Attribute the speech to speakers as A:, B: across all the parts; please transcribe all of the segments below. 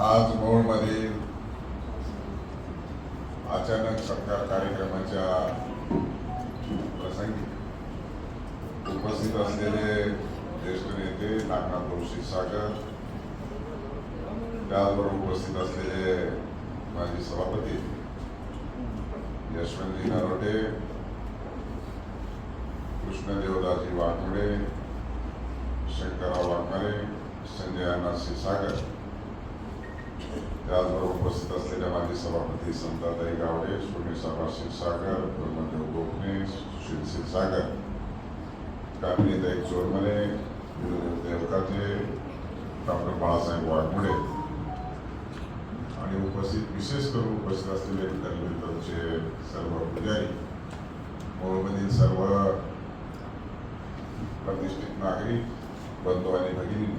A: आज मोडमध्ये अचानक सत्कार कार्यक्रमाच्या प्रसंगी उपस्थित असलेले ज्येष्ठ नेते नागनाथ जोशी सागर त्याचबरोबर उपस्थित असलेले माजी सभापती यशवंतजी नरोटे कृष्णदेवदासजी वाघमोडे शंकरराव वाघमारे संजय अण्णा सागर. त्याचबरोबर उपस्थित असलेल्या माजी सभापती संताताई गावडे सोमेश्वर क्षीरसागर ब्रह्मदेव गोखणे सुशील क्षीरसागर कामिनीताई चोरमने विनोद देवकाचे डॉक्टर बाळासाहेब वाघमोडे आणि उपस्थित विशेष करून उपस्थित असलेले विद्यापीठाचे सर्व पुजारी मोहमधील सर्व प्रतिष्ठित नागरिक बंधू आणि भगिनी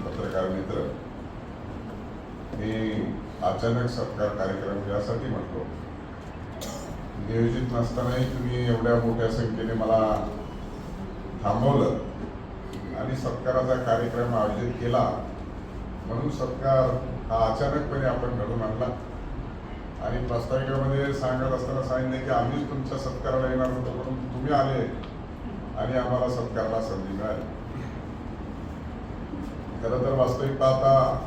A: पत्रकार मित्र मी अचानक सत्कार कार्यक्रम यासाठी म्हटलो नियोजित नसतानाही तुम्ही एवढ्या मोठ्या संख्येने मला थांबवलं. आणि सत्काराचा कार्यक्रम आयोजित केला. म्हणून सत्कार हा अचानकपणे आपण घडून आणला. आणि प्रास्ताविकामध्ये सांगत असताना सांगितले की आम्हीच तुमच्या सत्काराला येणार होतो म्हणून तुम्ही आले. आणि आम्हाला सत्काराला संधी मिळाली. खरं तर वास्तविक पाहता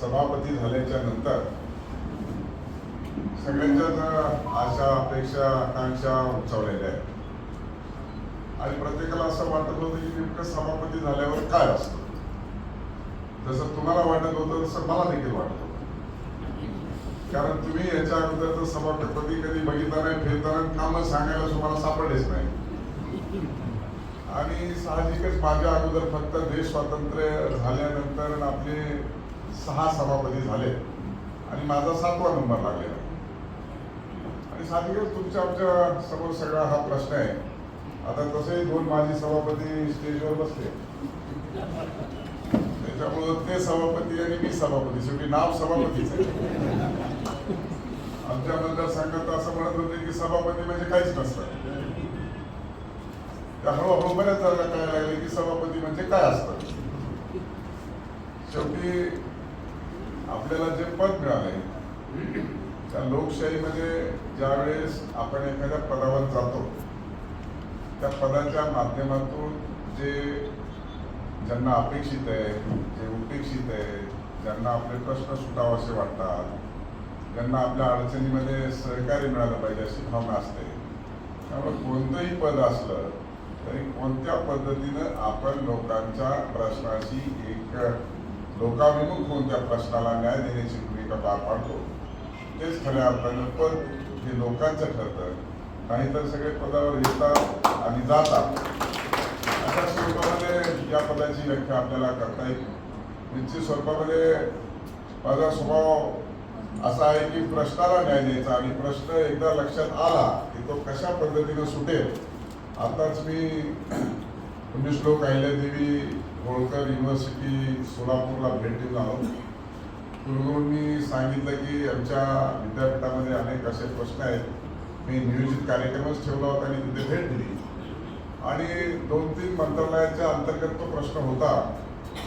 A: सभापती झाल्याच्यानंतर सगळ्यांच्याच आशा अपेक्षा आकांक्षा उंचावलेल्या आहेत. आणि प्रत्येकाला असं वाटत होतं की नेमकं सभापती झाल्यावर काय असतं? जसं तुम्हाला वाटत होतं तसं मला देखील वाटत होतं. कारण तुम्ही याच्या अगोदर तर सभापती कधी बघितला नाही फिरताना कामं सांगायला तुम्हाला सापडलेच नाही. आणि साहजिकच माझ्या अगोदर फक्त देश स्वातंत्र्य झाल्यानंतर आपले सहा सभापती झाले. आणि माझा सातवा नंबर लागलेला. आणि साहजिकच तुमच्या आमच्यासमोर सगळा हा प्रश्न आहे. आता तसे दोन माजी सभापती स्टेजवर बसले. त्याच्यामुळं ते सभापती आणि मी सभापती. शेवटी नाव सभापतीच आहे. आमच्या मतदारसंघात असं म्हणत होते की सभापती म्हणजे काहीच नसतं. हळूहळू बऱ्याच जागा काय लागले की सभापती म्हणजे काय असतं? शेवटी आपल्याला जे पद मिळाले त्या लोकशाहीमध्ये ज्यावेळेस आपण एखाद्या पदावर जातो त्या पदाच्या माध्यमातून जे ज्यांना अपेक्षित आहे जे उपेक्षित आहे ज्यांना आपले प्रश्न सुटावासे वाटतात ज्यांना आपल्या अडचणीमध्ये सहकार्य मिळालं पाहिजे अशी भावना असते. त्यामुळे कोणतंही पद असलं तरी कोणत्या पद्धतीनं आपण लोकांच्या प्रश्नाशी एक लोकाभिमुख कोणत्या प्रश्नाला न्याय देण्याची भूमिका पार पाडतो. तेच खऱ्या अर्थानं पद हे लोकांचं ठरतं नाहीतर सगळे पदावर येतात आणि जातात. अशा स्वरूपामध्ये या पदाची व्याख्या आपल्याला करता येईल. निश्चित स्वरूपामध्ये माझा स्वभाव असा आहे की प्रश्नाला न्याय द्यायचा आणि प्रश्न एकदा लक्षात आला की तो कशा पद्धतीनं सुटेल. आताच मी पुण्यश्लोक अहिल्यादेवी होळकर युनिव्हर्सिटी सोलापूरला भेट देऊन आलो. कुलगुरूंनी सांगितलं की आमच्या विद्यापीठामध्ये अनेक असे प्रश्न आहेत. मी नियोजित कार्यक्रमच ठेवला होता आणि तिथे भेट दिली. आणि दोन तीन मंत्रालयाच्या अंतर्गत तो प्रश्न होता.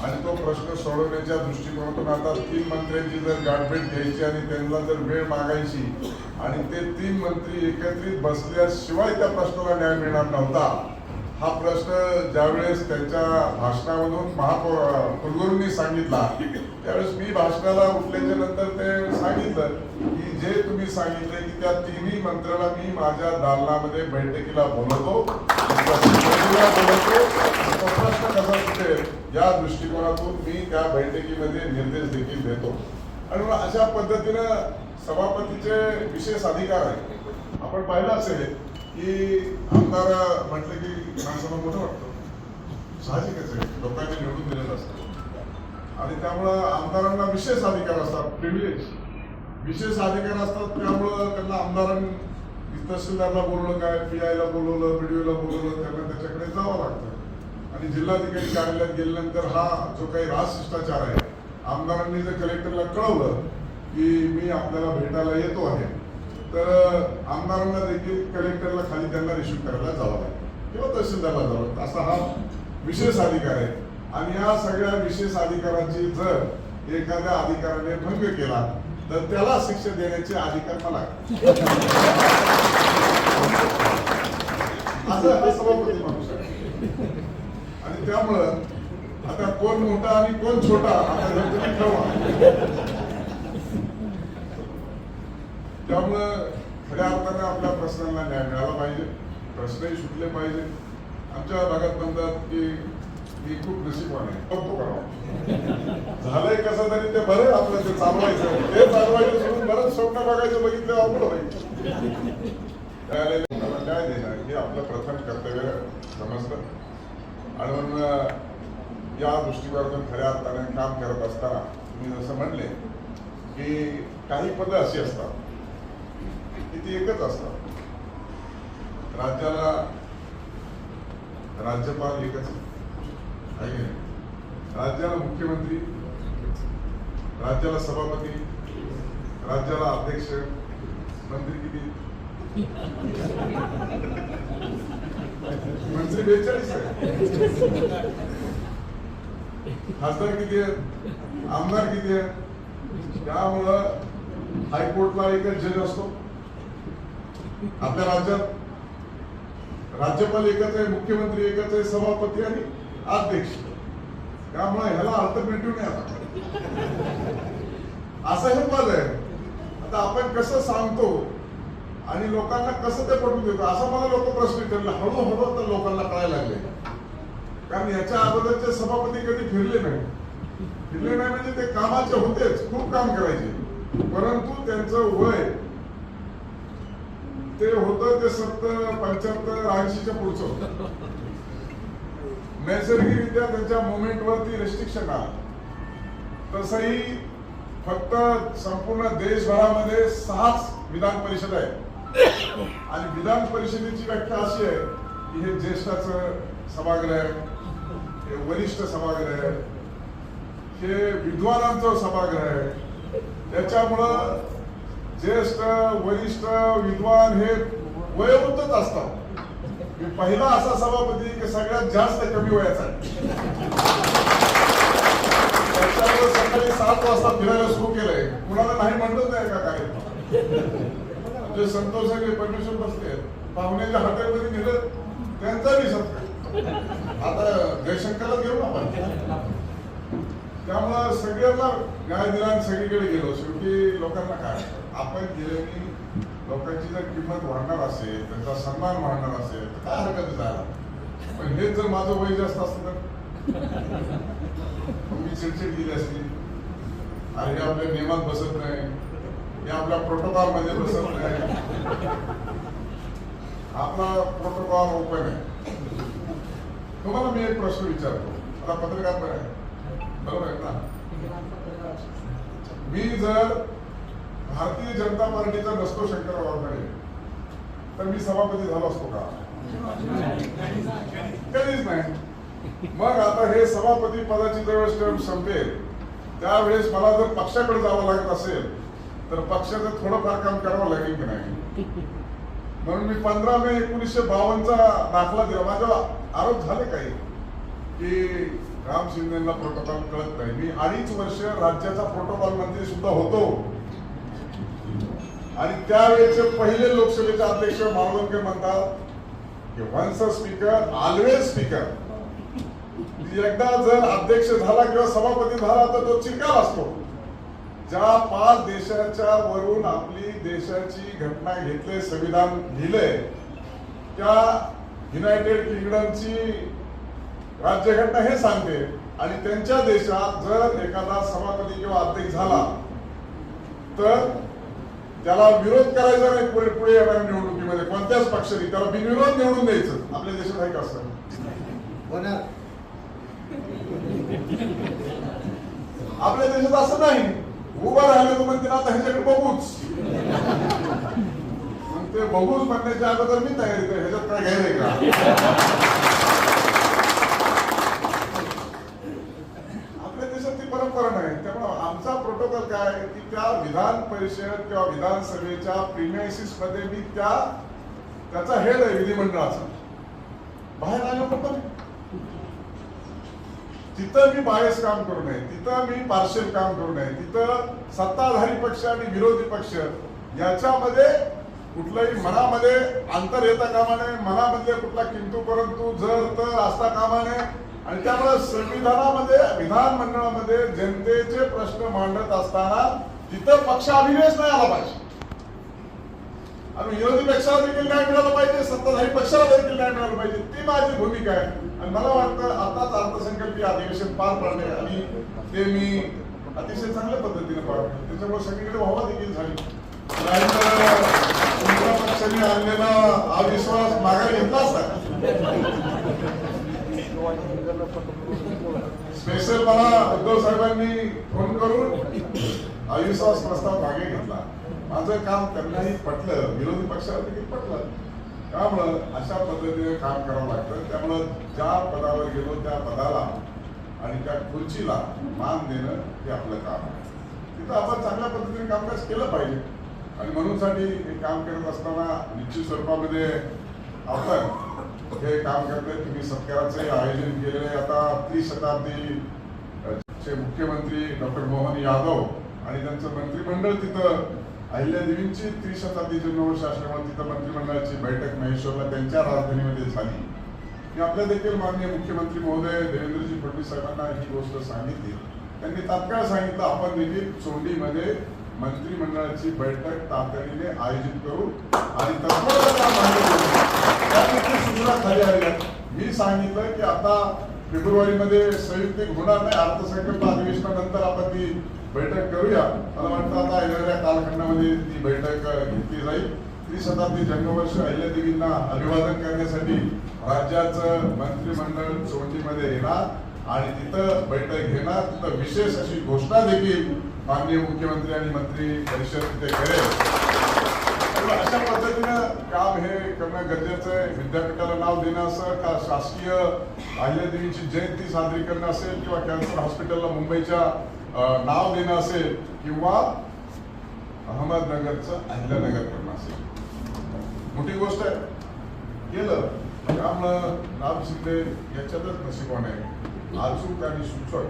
A: आणि तो प्रश्न सोडवण्याच्या दृष्टिकोनातून आता तीन मंत्र्यांची जर गाठभेट घ्यायची आणि त्यांना जर वेळ मागायची आणि ते तीन मंत्री एकत्रित बसल्याशिवाय त्या प्रश्नाला न्याय मिळणार नव्हता. हा प्रश्न ज्यावेळेस त्यांच्या भाषणामधून महापौर कुलगुरूंनी सांगितला त्यावेळेस मी भाषणाला उठल्याच्या नंतर ते सांगितलं की जे तुम्ही सांगितले की त्या तिन्ही मंत्र्याला मी माझ्या दालनामध्ये बैठकीला बोलवतो बोलवतो प्रश्न कसा सुटेल या दृष्टिकोनातून मी त्या बैठकीमध्ये निर्देश देखील देतो. आणि मग अशा पद्धतीनं सभापतीचे विशेष अधिकार आहे आपण पाहिलं असेल की आमदार म्हटलं की माणसाला मोठं वाटतं. साहजिकच आहे. लोकांनी निवडून दिलेलं असतं. आणि त्यामुळं आमदारांना विशेष अधिकार असतात प्रिव्हिलेज विशेष अधिकार असतात त्यामुळं त्यांना आमदारांनी तहसीलदारला बोलवलं काय पी आयला बोलवलं बी डी ओला बोलवलं त्यांना त्याच्याकडे जावं लागतं. आणि जिल्हाधिकारी कार्यालयात गेल्यानंतर हा जो काही राजशिष्टाचार आहे आमदारांनी जर कलेक्टरला कळवलं की मी आपल्याला भेटायला येतो आहे तर आमदारांना देखील कलेक्टरला खाली त्यांना रिश्यू करायला जावं लागेल किंवा तहसीलदारला जावं लागतं असा हा विशेष अधिकार आहे. आणि या सगळ्या विशेष अधिकाराची जर एखाद्या अधिकाऱ्याने भंग केला तर त्याला शिक्षा देण्याचे अधिकार मला असं सभापती म्हणू शकतो. आणि त्यामुळं आता कोण मोठा आणि कोण छोटा आता ठरवा. त्यामुळं खऱ्या अर्थानं आपल्या प्रश्नांना न्याय मिळाला पाहिजे. प्रश्नही सुटले पाहिजे. आमच्या भागात म्हणतात की मी खूप नशीबवान आहे. कौतुक करावा झालंय कसं तरी ते बरं आपलं ते चालवायचं. ते चालवायचं सोडून बरंच स्वप्न बघायचं बघितलं अवघड होईल. त्यावेळेला न्याय देणं हे आपलं प्रथम कर्तव्य समजतं? आणि म्हणून या दृष्टिकोनातून खऱ्या अर्थाने काम करत असताना तुम्ही जसं म्हणले की काही पदं अशी असतात किती एकच असतात. राज्याला राज्यपाल एकच आहे. राज्याला मुख्यमंत्री राज्याला सभापती राज्याला अध्यक्ष मंत्री किती? मंत्री बेचाळीस आहे. खासदार किती आहेत? आमदार किती आहेत? त्यामुळं हायकोर्टला एकच जज असतो. आपल्या राज्यात राज्यपाल एकच आहे मुख्यमंत्री एकच आहे सभापती आणि अध्यक्ष. त्यामुळे ह्याला अल्टरनेटिव्ह नाही आता. असं हे पद आहे. आता आपण कसं सांगतो आणि लोकांना कसं ते पटवून देतो असा मला लोक प्रश्न विचारले. हळूहळू तर लोकांना कळायला लागले. कारण याच्या अगोदरचे सभापती कधी फिरले नाही. फिरले नाही म्हणजे ते कामाचे होतेच खूप काम करायचे. परंतु त्यांचं वय ते होतं ते सत्तर पंच्याहत्तर ऐंशीच्या पुढचं होतं. नैसर्गिकरित्या त्यांच्या मुवमेंट वरती रेस्ट्रिक्शन आलं. तसंही फक्त संपूर्ण देशभरामध्ये सहाच विधान परिषद आहे आणि विधान परिषदेची व्याख्या अशी आहे की हे ज्येष्ठाचं सभागृह आहे हे वरिष्ठ सभागृह आहे हे विद्वानांचं सभागृह आहे. त्याच्यामुळं ज्येष्ठ वरिष्ठ विद्वान हे वयोवृद्धच असतात. मी पहिला असा सभापती की सगळ्यात जास्त कमी वयाचा आहे. सकाळी सात वाजता फिरायला सुरू केलंय. कुणाला नाही म्हणतच नाही का काय जे संतोष आहे परमेश्वर बसले पाहुण्याच्या हॉटेलमध्ये नेलं त्यांचा बी सत्कार. आता जयशंकरला घेऊ ना आपण. त्यामुळं सगळ्यांना न्याय दिला आणि सगळीकडे गेलो. शेवटी लोकांना काय? आपण गेल्याने लोकांची जर किंमत वाढणार असेल त्यांचा सन्मान वाढणार असेल तर काय हरकत जायला पण हेच जर माझं वय जास्त असतं तर? मी चिडचिड केली असती. अरे हे आपल्या नियमात बसत नाही. हे आपल्या प्रोटोकॉलमध्ये बसत नाही. आपला प्रोटोकॉल ओपन आहे. तुम्हाला मी एक प्रश्न विचारतो. मला पत्रकार पण आहे. बरोबर आहे ना मी जर भारतीय जनता पार्टीचा नसतो शंकर वाघमारे तर मी सभापती झालो असतो का? कधीच नाही. मग आता हे सभापती पदाची ज्यावेळेस टर्म संपेल त्यावेळेस मला जर पक्षाकडे जावं लागत असेल तर पक्षाचं थोडंफार काम करावं लागेल की नाही? म्हणून मी पंधरा मे एकोणीसशे बावन्नचा दाखला दिला. माझ्या आरोप झाले काही? की राम शिंदेना प्रोटोकॉल कळत नाही. मी अडीच वर्ष राज्याचा प्रोटोकॉल मंत्री सुद्धा होतो. आणि त्यावेळेचे पहिले लोकसभेचे अध्यक्ष मावळणकर म्हणतात की once a speaker always speaker एकदा जर अध्यक्ष झाला किंवा सभापती झाला तर तो चिकाल असतो. ज्या पाच देशाच्या वरून आपली देशाची घटना घेतले संविधान लिहिलंय त्या युनायटेड किंगडमची राज्यघटना हे सांगते. आणि त्यांच्या देशात जर एखादा सभापती किंवा अध्यक्ष झाला तर त्याला विरोध करायचा नाही पुढे पुढे येणाऱ्या निवडणुकीमध्ये. कोणत्याच पक्षाने. त्याला बिनविरोध निवडून द्यायचं. आपल्या देशात आहे का असं? आपल्या देशात असं नाही. उभं राहिलं तर म्हणते आता ह्याच्याकडे बघूच. ते बघूच म्हणण्याच्या अगोदर मी तयारी ह्याच्यात काय घ्यायलंय का आपल्या देशात ती परंपरा नाही त्यामुळे आमचा प्रोटोकॉल काय आहे की त्या विधान परिषद किंवा विधानसभेच्या प्रिमायसिसमध्ये मी त्या त्याचा हेड आहे विधिमंडळाचा. बाहेर आलो पण. तिथं मी बायस काम करू नये तिथं मी पार्शल काम करू नये तिथं सत्ताधारी पक्ष आणि विरोधी पक्ष याच्यामध्ये कुठलंही मनामध्ये अंतर येता कामा नये मनामध्ये कुठला किंतू परंतु जर तर असता कामा नये. आणि त्यामुळे संविधानामध्ये विधानमंडळामध्ये जनतेचे प्रश्न मांडत असताना तिथं पक्ष अभिनयच नाही आला पाहिजे. आणि विरोधी पक्षाला देखील न्याय मिळाला पाहिजे? सत्ताधारी पक्षाला देखील न्याय मिळाला पाहिजे? ती माझी भूमिका आहे. आणि मला वाटतं आताच अर्थसंकल्पीय अधिवेशन पार पडले आणि ते मी अतिशय चांगल्या पद्धतीने पार त्याच्यामुळे सगळीकडे व्हावा देखील झाली. नाहीतर तुमच्या पक्षाने आणलेला अविश्वास माघार घेतला असता? स्पेशल मला उद्धव साहेबांनी फोन करून अविश्वास प्रस्ताव मागे घेतला. माझं काम त्यांनाही पटलं. विरोधी पक्षाला देखील पटलं. त्यामुळं अशा पद्धतीने काम करावं लागतं. त्यामुळं ज्या पदावर गेलो त्या पदाला आणि त्या खुर्चीला मान देणं हे आपलं काम आहे. तिथं आपण चांगल्या पद्धतीने कामकाज केलं पाहिजे. आणि म्हणूनसाठी हे काम करत असताना निश्चित स्वरूपामध्ये आपण हे काम करतोय. तुम्ही सत्काराचे आयोजन केलेले आता त्रिशताब्दी चे मुख्यमंत्री डॉक्टर मोहन यादव आणि त्यांचं मंत्रिमंडळ तिथं अहिल्यादेवींची त्रिशताब्दी जन्मवर्ष असल्यामुळे तिथं मंत्रिमंडळाची बैठक महेश्वरला त्यांच्या राजधानीमध्ये झाली. मी आपल्या देखील माननीय मुख्यमंत्री महोदय देवेंद्रजी फडणवीस साहेबांना ही गोष्ट सांगितली. त्यांनी तात्काळ सांगितलं आपण देखील चोंडीमध्ये मंत्रिमंडळाची बैठक तातडीने आयोजित करू आणि तत्परता मी सांगितलं की आता फेब्रुवारीमध्ये संयुक्त होणार नाही. अर्थसंकल्प अधिवेशनानंतर आपण ती बैठक करूया. मला वाटतं आता येणाऱ्या कालखंडामध्ये ती बैठक घेतली जाईल. त्रिशताब्दी जंगवर्ष अहिल्यादेवींना अभिवादन करण्यासाठी राज्याचं मंत्रिमंडळ चोंडीमध्ये येणार आणि तिथं बैठक घेणार. तिथं विशेष अशी घोषणा देखील माननीय मुख्यमंत्री आणि मंत्री परिषद तिथे करेल. अशा पद्धतीनं काम हे करणं गरजेचं आहे. विद्यापीठाला नाव देणं असं का शासकीय अहिल्यादेवीची जयंती साजरी करणं असेल किंवा कॅन्सर हॉस्पिटलला मुंबईच्या नाव देणं असेल किंवा अहमदनगरचं अहिल्यानगर करणं असेल. मोठी गोष्ट आहे. केलं. त्यामुळं राम शिंदे याच्यातच नशिबान आहे. अचूक आणि सुचक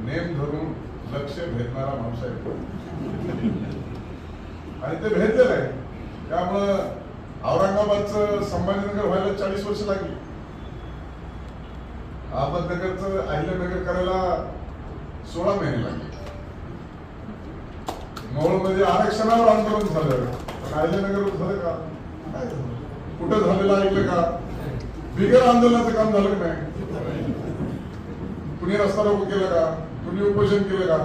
A: नेम धरून लक्ष भेदणारा माणूस आहे. आणि ते भेदलेलं आहे त्यामुळं औरंगाबादचं संभाजीनगर व्हायला चाळीस वर्ष लागली. अहमदनगरचं अहिल्यानगर करायला सोळा महिने लागले. म्हणजे आरक्षणावर आंदोलन झालं. पण झालं का? कुठं झालेलं ऐकलं का? बिगर आंदोलनाचं काम झालं का नाही? कुणी रस्ता रोको केलं का? कुणी उपोषण केलं का?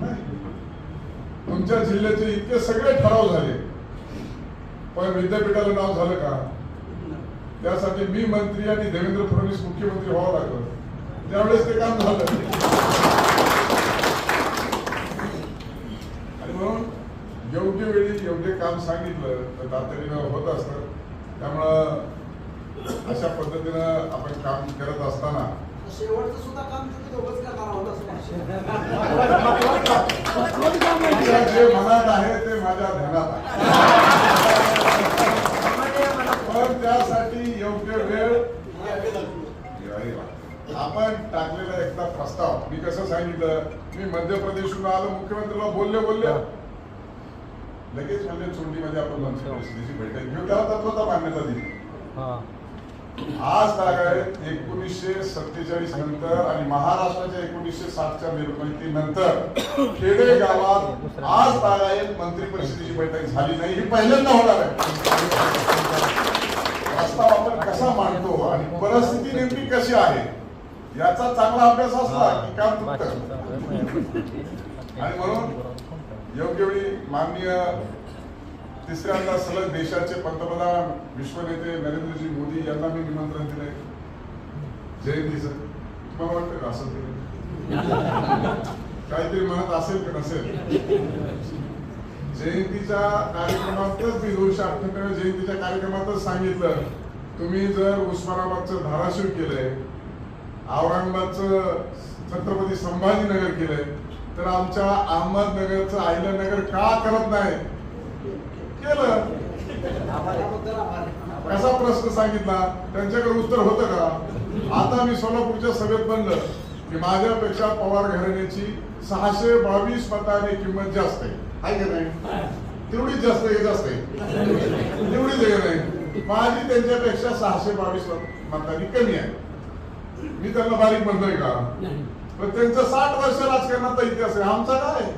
A: नाही. तुमच्या जिल्ह्याचे इतके सगळे ठराव झाले. पण विद्यापीठाला नाव झालं का? त्यासाठी मी मंत्री आणि देवेंद्र फडणवीस मुख्यमंत्री व्हावं लागलं. त्यावेळेस ते काम झालं आणि म्हणून योग्य वेळी योग्य काम सांगितलं तर तातडीनं होत असतं. त्यामुळं अशा पद्धतीनं आपण काम करत असताना
B: शेवटचं सुद्धा काम
A: जे मनात आहे ते माझ्या ध्यानात आहे. पण त्यासाठी योग्य वेळ. आपण टाकलेला एकदा प्रस्ताव मी कसं सांगितलं मी मध्य प्रदेशहून आलो मुख्यमंत्र्याला बोलले बोलले. लगेच म्हणजे चोंडीमध्ये आपण मंत्री परिषदेची बैठक घेऊ त्याला तत्वता मान्यता दिली. आज आहे एकोणीसशे सत्तेचाळीस नंतर आणि महाराष्ट्राच्या एकोणीसशे साठच्या निर्मितीनंतर खेडे गावात आज आहे मंत्री परिषदेची बैठक झाली नाही. ही पहिल्यांदा होणार आहे. प्रस्ताव आपण कसा मांडतो आणि परिस्थिती नेमकी कशी आहे याचा चांगला अभ्यास असला की काम तुटतं आणि म्हणून योग्य वेळी माननीय तिसऱ्यांदा सलग देशाचे पंतप्रधान विश्वनेते नरेंद्रजी मोदी यांना मी निमंत्रण दिले जयंतीचं तुम्हाला वाटतं का असं काहीतरी म्हणत असेल का नसेल? जयंतीच्या कार्यक्रमातच मी दोनशे अठ्ठ्याण्णव जयंतीच्या कार्यक्रमातच सांगितलं. तुम्ही जर उस्मानाबादचं धाराशिव केलंय औरंगाबादचं छत्रपती संभाजीनगर केलंय तर आमच्या अहमदनगरचं नगर का करत नाही? केलं. कसा प्रश्न सांगितला? त्यांच्याकडे उत्तर होतं का? आता मी सोलापूरच्या सभेत बनलं की माझ्यापेक्षा पवार घराण्याची सहाशे बावीस मताने किंमत जास्त आहे. आहे का नाही? तेवढीच जास्त आहे जास्त आहे? तेवढीच आहे नाही? माझी त्यांच्यापेक्षा सहाशे बावीस मतांनी कमी आहे. मी त्यांना बारीक म्हणतोय का? त्यांचं साठ वर्ष राजकारणाचा इतिहास आहे. आमचा काय?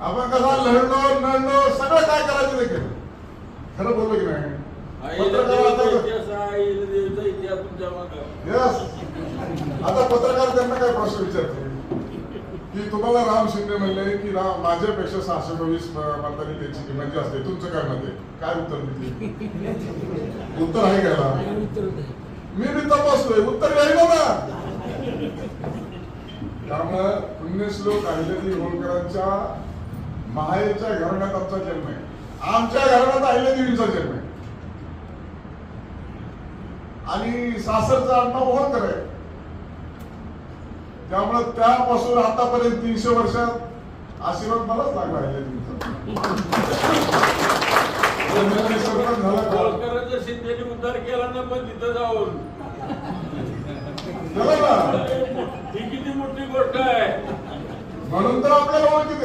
A: आपण कसा लढलो नडलो सगळं काय करायचं ते केलं. खरं बोललो की नाही? पत्रकार आता पत्रकार त्यांना काय प्रश्न विचारते? की तुम्हाला राम शिंदे म्हणले की राम माझ्यापेक्षा सहाशे बावीस मतांनी त्यांची किंमत जास्त आहे. तुमचं काय मत आहे? काय उत्तर देते उत्तर आहे घ्यायला मी मी तपासतोय. उत्तर घ्यायला ना. त्यामुळं पुण्यश्लोक अहिल्यादेवी होळकरांच्या माहेरच्या घराण्यात आमचा जन्म आहे. आमच्या घराण्यात अहिल्यादेवींचा जन्म आहे. आणि सासरचा आडनाव होळकर आहे. त्यामुळे त्यापासून आतापर्यंत तीनशे वर्षात आशीर्वाद मलाच लागला अहिल्यादेवींचा. सरपंच झाला
C: उद्धार केला ना पण तिथं जाऊन. ही किती मोठी गोष्ट आहे.
A: म्हणून तर आपल्याला ओळखीत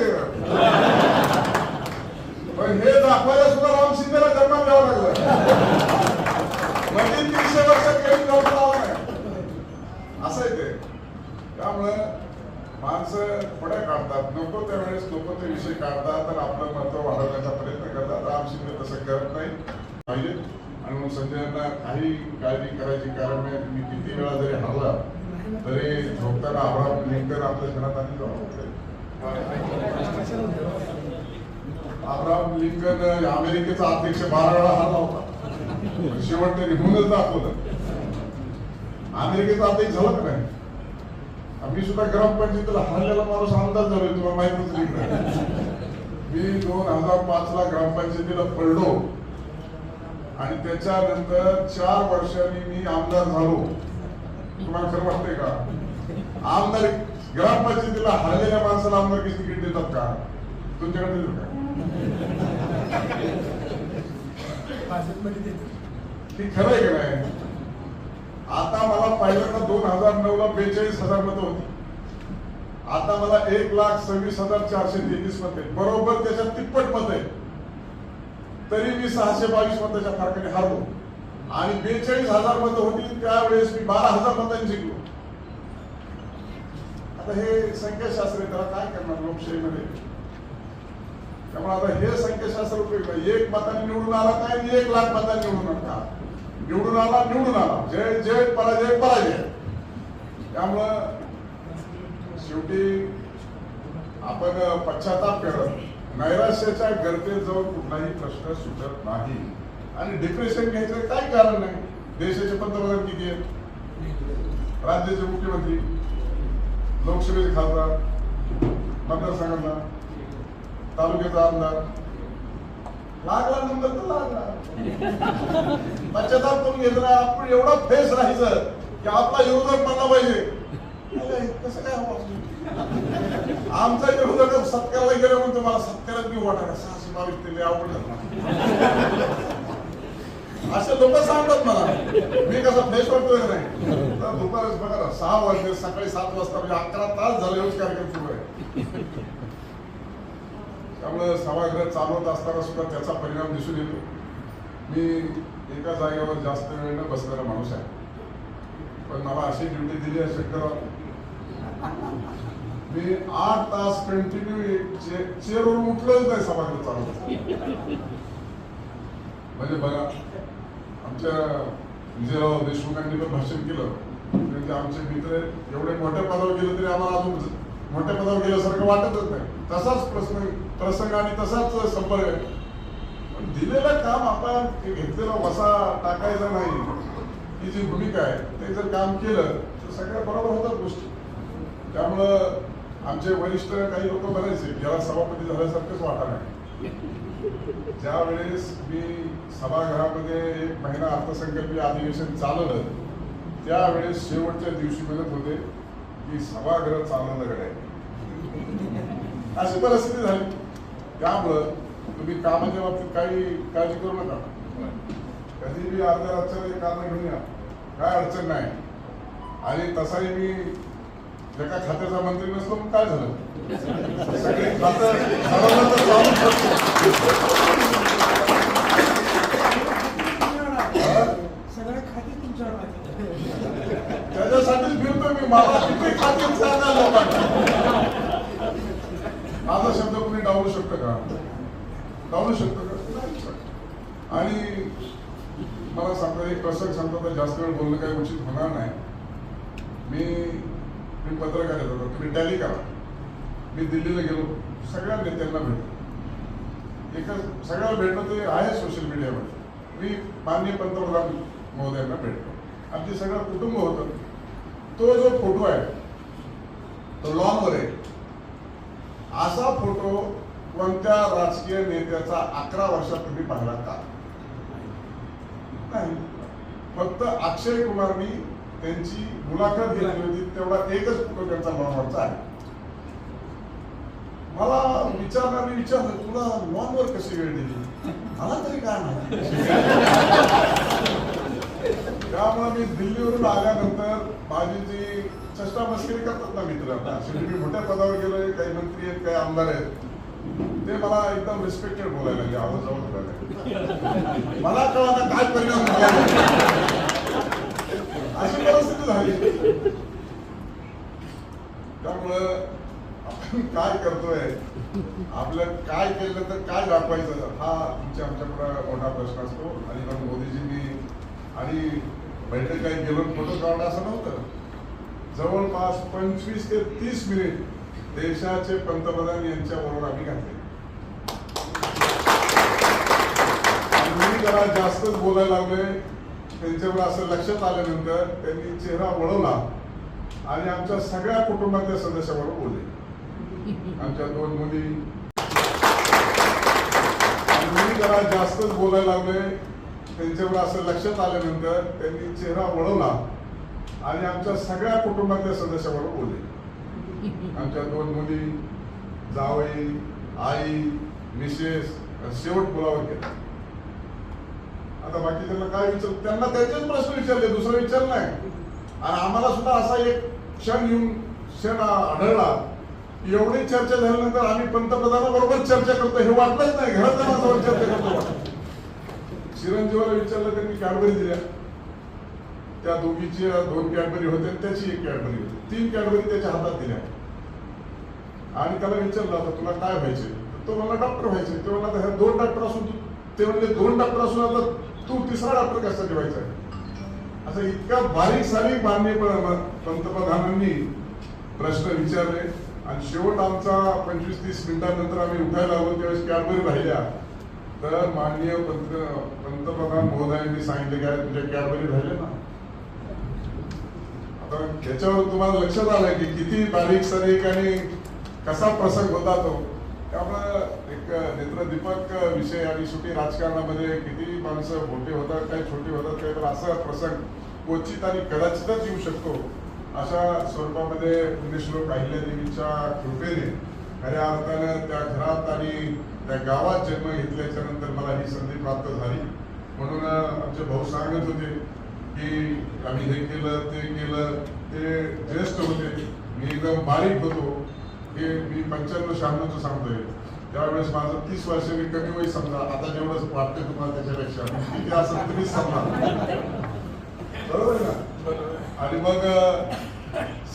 A: पण हे दाखवायला सुद्धा राम शिंदेला जन्मात द्यावं लागलं. म्हणजे तीनशे वर्षात गेली नव्हतं लावलं नाही असं आहे ते. त्यामुळं माणसं पुढे काढतात. नको त्यावेळेस लोक ते विषय काढतात तर आपलं महत्त्व वाढवण्याचा प्रयत्न करतात. राम शिंदे तसं करत नाही पाहिजे. आणि मग संजयांना काही काळजी करायची कारण नाही तुम्ही किती वेळा जरी हरला तरी झोपताना अब्राहम लिंकन आपल्या घरात आणि जाऊ अब्राहम लिंकन अमेरिकेचा अध्यक्ष बारा वेळा हरला होता. शेवट ते निघूनच दाखवलं. अमेरिकेचा अध्यक्ष झाला का नाही आम्ही सुद्धा ग्रामपंचायतीला हरलेला माणूस आमदार झालोय तुम्हाला माहितच नाही. मी दोन हजार पाच ला ग्रामपंचायतीला पडलो. आणि त्याच्यानंतर चार वर्षांनी मी आमदार झालो. तुम्हाला खरं वाटतंय का? आमदार ग्रामपंचायतीला हरलेल्या माणसाला आमदार तिकीट देतात का? तुमच्याकडे देतात का? ती खरं आहे का नाही? आता मला पहिल्यांदा दोन हजार नऊ ला बेचाळीस हजार मतं होती. आता मला एक लाख सव्वीस हजार चारशे तेहतीस मत आहे बरोबर त्याच्यात तिप्पट मत आहे तरी मी सहाशे बावीस मताच्या फरकाने हरलो. आणि बेचाळीस हजार मतं होती त्यावेळेस मी बारा हजार मतांनी जिंकलो. आता हे संख्याशास्त्र त्याला काय करणार लोकशाहीमध्ये? त्यामुळे आता हे संख्याशास्त्र उपयोग एक मताने निवडून आला काय? आणि एक लाख मतांनी निवडून आला निवडून आला निवडून आला. जय जय पराजय पराजय. त्यामुळं शेवटी आपण पश्चाताप करत नैराश्याच्या गर्तेत जाऊन कुठलाही प्रश्न सुटत नाही. आणि डिप्रेशन घ्यायचं काही कारण नाही. देशाचे पंतप्रधान किती आहेत? राज्याचे मुख्यमंत्री? लोकसभेचे खासदार? मतदारसंघातला? तालुक्याचा आमदार? लागला नंबर तर लागला. पश्चाताप करून घेतला आपण एवढा फेस राहायचं की आपला विरोधक म्हणला पाहिजे. कसं काय हवं आमचा विरोधक सत्कारला गेला म्हणून तुम्हाला सत्कारात मी वाटा सहाशे बावीस ते आवडलं असे लोक सांगतात मला. मी कसा फ्रेश वाटतोय नाही? तर दुपारच बघा ना, सहा वाजले सकाळी सात वाजता म्हणजे अकरा तास झाले कार्यक्रम सुरू आहे. त्यामुळे सभागृह चालवत असताना सुद्धा त्याचा परिणाम दिसून येतो. मी एका जागेवर जास्त वेळ न बसणारा माणूस आहे. पण मला अशी ड्युटी दिली आहे शंकरराव मी आठ तास कंटिन्यू चेअरवर उठलोच नाही सभागृह चालू म्हणजे बघा आमच्या विजयराव देशमुखांनी पण भाषण केलं. म्हणजे आमचे मित्र एवढे मोठ्या पदावर गेले तरी आम्हाला अजून मोठ्या पदावर गेल्यासारखं वाटतच नाही. तसाच प्रश्न प्रसंग आणि तसाच संपर्क आहे. पण दिलेलं काम आपण घेतलेला वसा टाकायचा नाही. ही जी भूमिका आहे ते जर काम केलं तर सगळ्या बरोबर होतात गोष्टी. त्यामुळं आमचे वरिष्ठ काही लोक म्हणायचे ज्याला सभापती झाल्यासारखंच वाटा नाही ज्या वेळेस मी सभागृहामध्ये एक महिना अर्थसंकल्पीय अधिवेशन चालवलं त्यावेळेस शेवटच्या दिवशी म्हणत होते की सभागृह चालवलं गडे अशी परिस्थिती झाली. त्यामुळं तुम्ही कामाच्या बाबतीत काही काळजी करू नका. कधी बी अर्ध्या रातच्या कारण घेऊन या. काय अडचण नाही. आणि तसाही मी एका खात्याचा मंत्री नसलो मग काय झालं? सगळे खातं त्याच्यासाठीच फिरतो मी. मला किती खाते सांगा लोकांना माझा शब्द कोणी डावलू शकतं का? डावलू शकतं का. आणि मला सांगता एक प्रसंग सांगतो तर जास्त वेळ बोलणं काही उचित होणार नाही. मी मी पत्रकार होतो तुम्ही टॅली करा मी दिल्लीला गेलो सगळ्या नेत्यांना भेटलो. एकच सगळ्याला भेटणं ते आहे सोशल मीडियावर मी माननीय पंतप्रधान महोदयांना भेटलो. आमचे सगळं कुटुंब होतं. तो जो फोटो आहे तो लॉनवर आहे. असा फोटो कोणत्या राजकीय नेत्याचा अकरा वर्षात तुम्ही पाहिला का? नाही. फक्त अक्षय कुमारनी त्यांची मुलाखत घेतली होती तेवढा एकच फोटो त्यांचा आहे. मला विचारणार मी विचारलं तुला नॉनवर कशी वेळ दिली? मला तरी काय माहिती? त्यामुळे मी दिल्लीवरून आल्यानंतर माझी जी चष्टा मस्करी करतात ना मित्र शेवटी मी मोठ्या पदावर गेलोय काही मंत्री आहेत काही आमदार आहेत. ते मला एकदम रिस्पेक्टेड बोलायला लागले आवाज जाऊन बोलायला मला कळा काय परिणाम झाला. अशी परिस्थिती झाली. त्यामुळं आपण काय करतोय? आपलं काय केलं तर काय दाखवायचं? हा तुमच्या आमच्याकडे मोठा प्रश्न असतो. आणि मग मोदीजींनी आणि बैठक काही गेलो फोटो काढला असं नव्हतं. जवळपास पंचवीस ते तीस मिनिट देशाचे पंतप्रधान यांच्या बरोबर आम्ही घातले. मी जरा जास्तच बोलायला लागलोय. त्यांच्यावर असं लक्षात आल्यानंतर त्यांनी चेहरा वळवला आणि आमच्या सगळ्या कुटुंबातल्या सदस्याबरोबर बोलले. आमच्या दोन मुली. मुली जरा जास्तच बोलायला लागले त्यांच्यावर असं लक्षात आल्यानंतर त्यांनी चेहरा वळवला आणि आमच्या सगळ्या कुटुंबातल्या सदस्याबरोबर बोलले. आमच्या दोन मुली जावई आई मिसेस शेवट बोलावर केला. आता बाकी त्यांना काय विचार त्यांना त्यांचेच प्रश्न विचारले दुसरा विचार नाही. आणि आम्हाला सुद्धा असा एक क्षण येऊन क्षण आढळला. एवढी चर्चा झाल्यानंतर आम्ही पंतप्रधानाबरोबर चर्चा करतो. हे वाटलंच नाही. घरात माणसावर चर्चा करतो. चिरंजीवाला विचारलं त्यांनी कॅडबरी दिल्या. त्या दोघीच्या दोन कॅडबरी होत्या त्याची एक कॅडबरी होती. तीन कॅडबरी त्याच्या हातात दिल्या. आणि त्याला विचारलं आता तुला काय व्हायचे तो मला डॉक्टर व्हायचे ते मला ह्या दोन डॉक्टर असून ते म्हणले दोन डॉक्टर असून आता तू तिसरा डॉक्टर कसा व्हायचा आहे असं इतका बारीक सारीक मान्य पंतप्रधानांनी प्रश्न विचारले. आणि शेवट आमचा पंचवीस तीस मिनिटांनंतर आम्ही उठायला आलो त्यावेळेस कॅडबरी राहिल्या. तर माननीय पंत पंतप्रधान महोदयांनी सांगितले काय तुझ्या कॅडबरी राहिले ना. आता त्याच्यावर तुम्हाला लक्षात आलं की किती बारीक सारीक आणि कसा प्रसंग होता तो. त्यामुळं एक नेत्रदीपक विषय आणि शेवटी राजकारणामध्ये किती माणसं मोठे होतात काही छोटे होतात काही पण असा प्रसंग क्वचित आणि कदाचितच येऊ शकतो अशा स्वरूपामध्ये पुण्यश्लोक अहिल्यादेवीच्या कृपेने. खऱ्या अर्थानं त्या घरात आणि त्या गावात जन्म घेतल्याच्या नंतर मला ही संधी प्राप्त झाली. म्हणून आमचे भाऊ सांगत होते की आम्ही हे केलं ते केलं ते ज्येष्ठ होते. मी एकदम बारीक होतो. हे मी पंच्याण्णव शहाण्णवचं सांगतोय. त्यावेळेस माझं तीस वर्ष मी कमी वय समजा. आता जेवढं वाटतंय तुम्हाला त्याच्यापेक्षा. किती असं तुम्हीच समजा बरोबर ना? आणि मग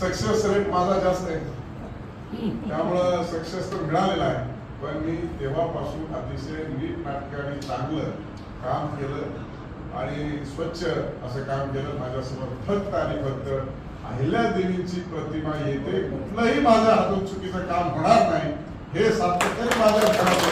A: सक्सेस रेट माझा जास्त आहे. त्यामुळं सक्सेस तर मिळालेला आहे. पण मी तेव्हापासून अतिशय नीट नाटकाने चांगलं काम केलं आणि स्वच्छ असं काम केलं. माझ्यासमोर फक्त आणि फक्त अहिल्या देवींची प्रतिमा येते कुठलंही माझ्या हातून चुकीचं काम होणार नाही हे सातत्याने माझ्या घरात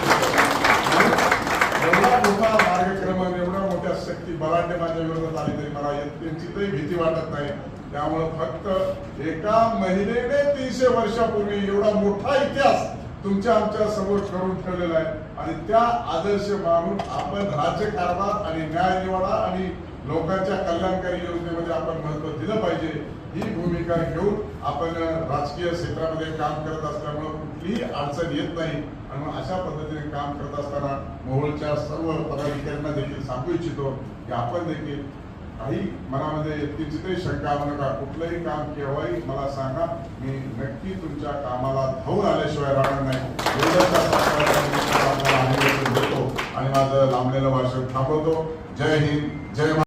A: एवढा मोठा मार्गक्रमण एवढ्या मोठ्या शक्ती बलाढ्य माझ्या विरोधात आली तरी मला त्यांचीही भीती वाटत नाही. त्यामुळं फक्त एका महिलेने तीनशे वर्षापूर्वी एवढा मोठा इतिहास तुमच्या आमच्यासमोर ठरवून ठेवलेला आहे. आणि त्या आदर्श मानून आपण राज्यकारभार आणि न्याय निवाडा आणि लोकांच्या कल्याणकारी योजनेमध्ये आपण महत्त्व दिलं पाहिजे. ही भूमिका घेऊन आपण राजकीय क्षेत्रामध्ये काम करत असल्यामुळं कुठलीही अडचण येत नाही. आणि मग अशा पद्धतीने काम करत असताना मोहोळच्या सर्व पदाधिकाऱ्यांना देखील सांगू इच्छितो की आपण देखील काही मनामध्ये किंचितही शंका आणू नका. कुठलंही काम केव्हाही मला सांगा. मी नक्की तुमच्या कामाला धावून आल्याशिवाय राहणार नाही. आणि माझं लांबलेलं भाषण थांबवतो. जय हिंद. जय